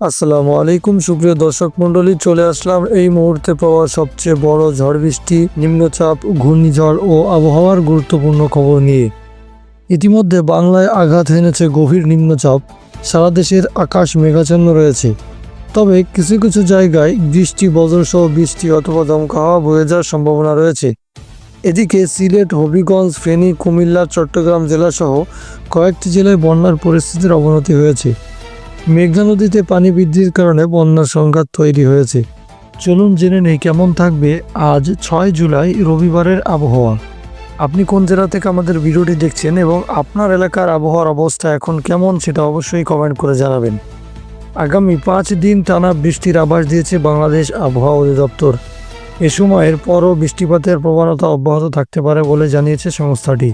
আসসালামু আলাইকুম, সুপ্রিয় দর্শক মণ্ডলী, চলে আসলাম এই মুহূর্তে পাওয়া সবচেয়ে বড় ঝড় বৃষ্টি, নিম্নচাপ, ঘূর্ণিঝড় ও আবহাওয়ার গুরুত্বপূর্ণ খবর নিয়ে। ইতিমধ্যে বাংলায় আঘাত হেনেছে গভীর নিম্নচাপ, সারা দেশের আকাশ মেঘাচ্ছন্ন রয়েছে। তবে কিছু কিছু জায়গায় বৃষ্টি, বজ্রসহ বৃষ্টি অথবা দমকা হাওয়া বয়ে যাওয়ার সম্ভাবনা রয়েছে। এদিকে সিলেট, হবিগঞ্জ, ফেনী, কুমিল্লা, চট্টগ্রাম জেলাসহ কয়েকটি জেলায় বন্যার পরিস্থিতির অবনতি হয়েছে। মেঘনা নদীতে পানি বৃদ্ধির কারণে বন্যার সংঘাত তৈরি হয়েছে। চলুন জেনে নেই কেমন থাকবে আজ ছয় জুলাই রবিবারের আবহাওয়া। আপনি কোন জেলা থেকে আমাদের ভিডিওটি দেখছেন এবং আপনার এলাকার আবহাওয়ার অবস্থা এখন কেমন সেটা অবশ্যই কমেন্ট করে জানাবেন। আগামী পাঁচ দিন টানা বৃষ্টির আভাস দিয়েছে বাংলাদেশ আবহাওয়া অধিদপ্তর। এ সময়ের পরও বৃষ্টিপাতের প্রবণতা অব্যাহত থাকতে পারে বলে জানিয়েছে সংস্থাটি।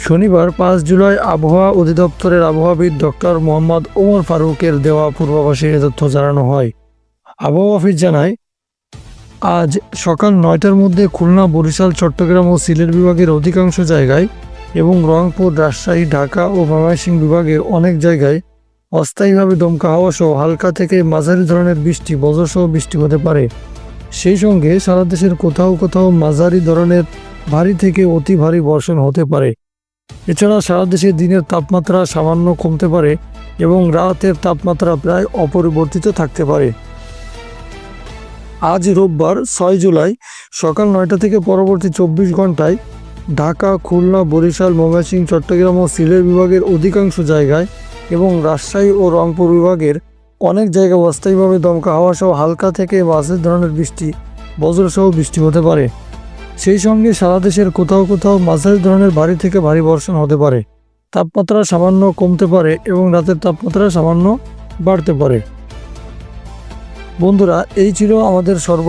শনিবার পাঁচ জুলাই আবহাওয়া অধিদপ্তরের আবহাওয়াবিদ ডক্টর মোহাম্মদ ওমর ফারুকের দেওয়া পূর্বাভাসে এ তথ্য জানানো হয়। আবহাওয়া অফিস জানায়, আজ সকাল নয়টার মধ্যে খুলনা, বরিশাল, চট্টগ্রাম ও সিলেট বিভাগের অধিকাংশ জায়গায় এবং রংপুর, রাজশাহী, ঢাকা ও ময়মনসিংহ বিভাগের অনেক জায়গায় অস্থায়ীভাবে দমকা হাওয়া সহ হালকা থেকে মাঝারি ধরনের বৃষ্টি, বজ্রসহ বৃষ্টি হতে পারে। সেই সঙ্গে সারা দেশের কোথাও কোথাও মাঝারি ধরনের ভারী থেকে অতি ভারী বর্ষণ হতে পারে। এছাড়া সারা দেশে দিনের তাপমাত্রা সামান্য কমতে পারে এবং রাতের তাপমাত্রা প্রায় অপরিবর্তিত থাকতে পারে। আজ রোববার ছয় জুলাই, সকাল নয়টা থেকে পরবর্তী চব্বিশ ঘন্টায় ঢাকা, খুলনা, বরিশাল, ময়মনসিংহ, চট্টগ্রাম ও সিলেট বিভাগের অধিকাংশ জায়গায় এবং রাজশাহী ও রংপুর বিভাগের অনেক জায়গায় অস্থায়ীভাবে দমকা হাওয়া সহ হালকা থেকে মাঝের ধরনের বৃষ্টি, বজ্রসহ বৃষ্টি হতে পারে। সেই সঙ্গে সারা দেশের কোথাও কোথাও মাঝারি ধরনের ভারী থেকে ভারী বর্ষণ হতে পারে। তাপমাত্রা সামান্য কমতে পারে এবং রাতের তাপমাত্রা সামান্য বাড়তে পারে। বন্ধুরা, এই ছিল আমাদের সর্ব